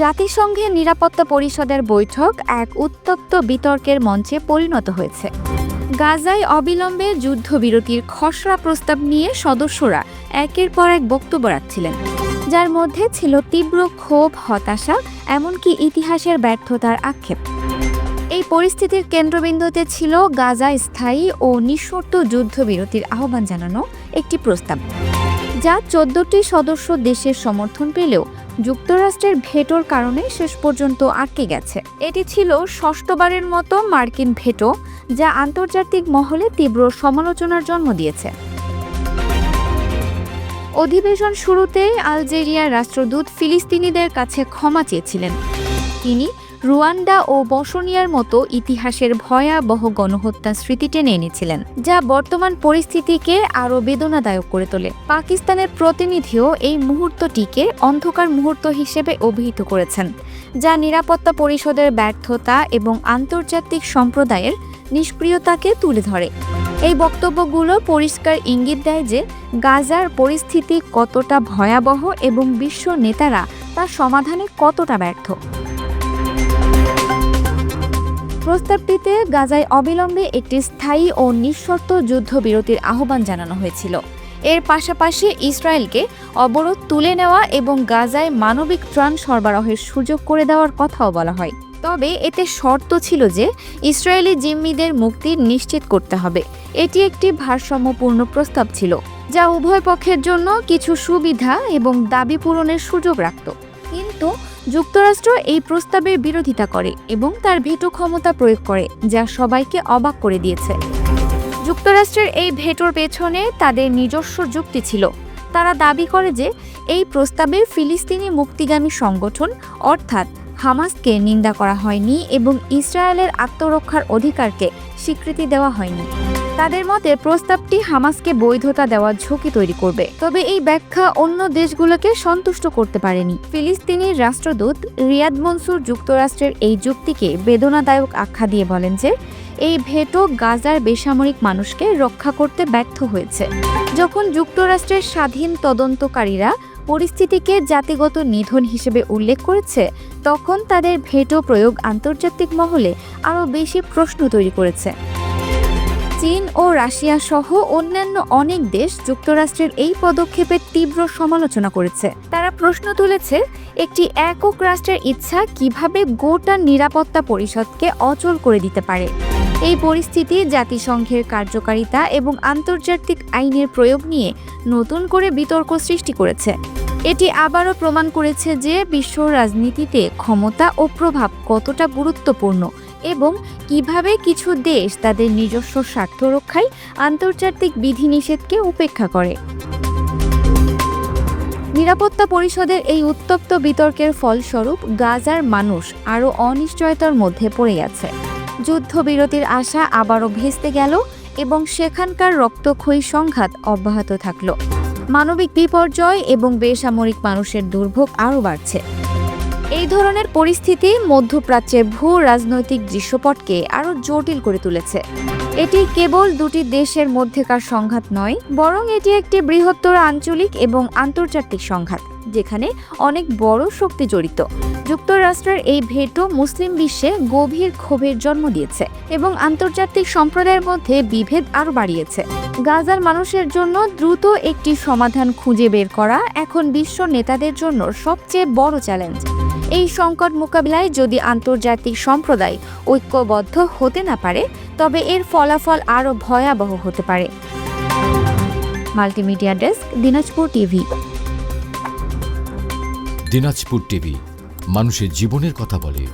জাতিসংঘের নিরাপত্তা পরিষদের বৈঠক এক উত্তপ্ত বিতর্কের মঞ্চে পরিণত হয়েছে। গাজায় অবিলম্বে যুদ্ধবিরতির খসড়া প্রস্তাব নিয়ে সদস্যরা একের পর এক বক্তব্য রাখছিলেন। যার মধ্যে ছিল তীব্র ক্ষোভ, হতাশা, এমনকি ইতিহাসের ব্যর্থতার আক্ষেপ। এই পরিস্থিতির কেন্দ্রবিন্দুতে ছিল গাজা স্থায়ী ও নিঃশর্ত যুদ্ধবিরতির আহ্বান জানানো একটি প্রস্তাব। যা চোদ্দটি সদস্য দেশের সমর্থন পেলেও যুক্তরাষ্ট্রের ভেটোর কারণে শেষ পর্যন্ত আটকে গেছে। এটি ছিল ষষ্ঠবারের মতো মার্কিন ভেটো, যা আন্তর্জাতিক মহলে তীব্র সমালোচনার জন্ম দিয়েছে। অধিবেশন শুরুতেই আলজেরিয়ার রাষ্ট্রদূত ফিলিস্তিনিদের কাছে ক্ষমা চেয়েছিলেন। তিনি রুয়ান্ডা ও বসনিয়ার মতো ইতিহাসের ভয়াবহ গণহত্যা স্মৃতি টেনে এনেছিলেন, যা বর্তমান পরিস্থিতিকে আরও বেদনাদায়ক করে তোলে। পাকিস্তানের প্রতিনিধিও এই মুহূর্তটিকে অন্ধকার মুহূর্ত হিসেবে অভিহিত করেছেন, যা নিরাপত্তা পরিষদের ব্যর্থতা এবং আন্তর্জাতিক সম্প্রদায়ের নিষ্ক্রিয়তাকে তুলে ধরে। এই বক্তব্যগুলো পরিষ্কার ইঙ্গিত দেয় যে গাজার পরিস্থিতি কতটা ভয়াবহ এবং বিশ্ব নেতারা তার সমাধানে কতটা ব্যর্থ। প্রস্তাবটিতে গাজায় অবিলম্বে একটি স্থায়ী ও নিঃশর্ত যুদ্ধবিরতির আহ্বান জানানো হয়েছিল। এর পাশাপাশি ইসরায়েলকে অবরোধ তুলে নেওয়া এবং গাজায় মানবিক ত্রাণ সরবরাহের সুযোগ করে দেওয়ার কথাও বলা হয়। তবে এতে শর্ত ছিল যে ইসরায়েলি জিম্মিদের মুক্তি নিশ্চিত করতে হবে। এটি একটি ভারসাম্যপূর্ণ প্রস্তাব ছিল, যা উভয় পক্ষের জন্য কিছু সুবিধা এবং দাবি পূরণের সুযোগ রাখত। কিন্তু যুক্তরাষ্ট্র এই প্রস্তাবের বিরোধিতা করে এবং তার ভেটো ক্ষমতা প্রয়োগ করে, যা সবাইকে অবাক করে দিয়েছে। যুক্তরাষ্ট্রের এই ভেটোর পেছনে তাদের নিজস্ব যুক্তি ছিল। তারা দাবি করে যে, এই প্রস্তাবে ফিলিস্তিনি মুক্তিগামী সংগঠন, অর্থাৎ হামাসকে নিন্দা করা হয়নি এবং ইসরায়েলের আত্মরক্ষার অধিকারকে স্বীকৃতি দেওয়া হয়নি। তাদের মতে প্রস্তাবটি হামাসকে বৈধতা দেওয়ার ঝুঁকি তৈরি করবে। তবে এই ব্যাখ্যা অন্য দেশগুলোকে সন্তুষ্ট করতে পারেনি। ফিলিস্তিনির রাষ্ট্রদূত রিয়াদ মনসুর যুক্তরাষ্ট্রের এই যুক্তিকে বেদনাদায়ক আখ্যা দিয়ে বলেন যে, এই ভেটো গাজার বেসামরিক মানুষকে রক্ষা করতে ব্যর্থ হয়েছে। যখন যুক্তরাষ্ট্রের স্বাধীন তদন্তকারীরা পরিস্থিতিকে জাতিগত নিধন হিসেবে উল্লেখ করেছে, তখন তাদের ভেটো প্রয়োগ আন্তর্জাতিক মহলে আরও বেশি প্রশ্ন তৈরি করেছে। চীন ও রাশিয়া সহ অন্যান্য অনেক দেশ যুক্তরাষ্ট্রের এই পদক্ষেপের তীব্র সমালোচনা করেছে। তারা প্রশ্ন তুলেছে, একটি একক রাষ্ট্রের ইচ্ছা কীভাবে গোটা নিরাপত্তা পরিষদকে অচল করে দিতে পারে? এই পরিস্থিতি, জাতিসংঘের কার্যকারিতা এবং আন্তর্জাতিক আইনের প্রয়োগ নিয়ে নতুন করে বিতর্ক সৃষ্টি করেছে। এটি আবারও প্রমাণ করেছে যে বিশ্ব রাজনীতিতে ক্ষমতা ও প্রভাব কতটা গুরুত্বপূর্ণ এবং কীভাবে কিছু দেশ তাদের নিজস্ব স্বার্থ রক্ষায় আন্তর্জাতিক বিধিনিষেধকে উপেক্ষা করে। নিরাপত্তা পরিষদের এই উত্তপ্ত বিতর্কের ফলস্বরূপ গাজার মানুষ আরও অনিশ্চয়তার মধ্যে পড়ে গেছে। যুদ্ধবিরতির আশা আবারও ভেস্তে গেল এবং সেখানকার রক্তক্ষয়ী সংঘাত অব্যাহত থাকল। মানবিক বিপর্যয় এবং বেসামরিক মানুষের দুর্ভোগ আরও বাড়ছে। এই ধরনের পরিস্থিতি মধ্যপ্রাচ্যের ভূ রাজনৈতিক দৃশ্যপটকে আরও জটিল করে তুলেছে। এটি কেবল দুটি দেশের মধ্যেকার সংঘাত নয়, বরং এটি একটি বৃহত্তর আঞ্চলিক এবং আন্তর্জাতিক সংঘাত, যেখানে অনেক বড় শক্তি জড়িত। যুক্তরাষ্ট্রের এই ভেটো মুসলিম বিশ্বে গভীর ক্ষোভের জন্ম দিয়েছে এবং আন্তর্জাতিক সম্প্রদায়ের মধ্যে বিভেদ আরও বাড়িয়েছে। গাজার মানুষের জন্য দ্রুত একটি সমাধান খুঁজে বের করা এখন বিশ্ব নেতাদের জন্য সবচেয়ে বড় চ্যালেঞ্জ। এই সংকট মোকাবিলায় যদি আন্তর্জাতিক সম্প্রদায় ঐক্যবদ্ধ হতে না পারে, তবে এর ফলাফল আরও ভয়াবহ হতে পারে। Multimedia desk, Dinajpur TV. Dinajpur TV, মানুষের জীবনের কথা বলে।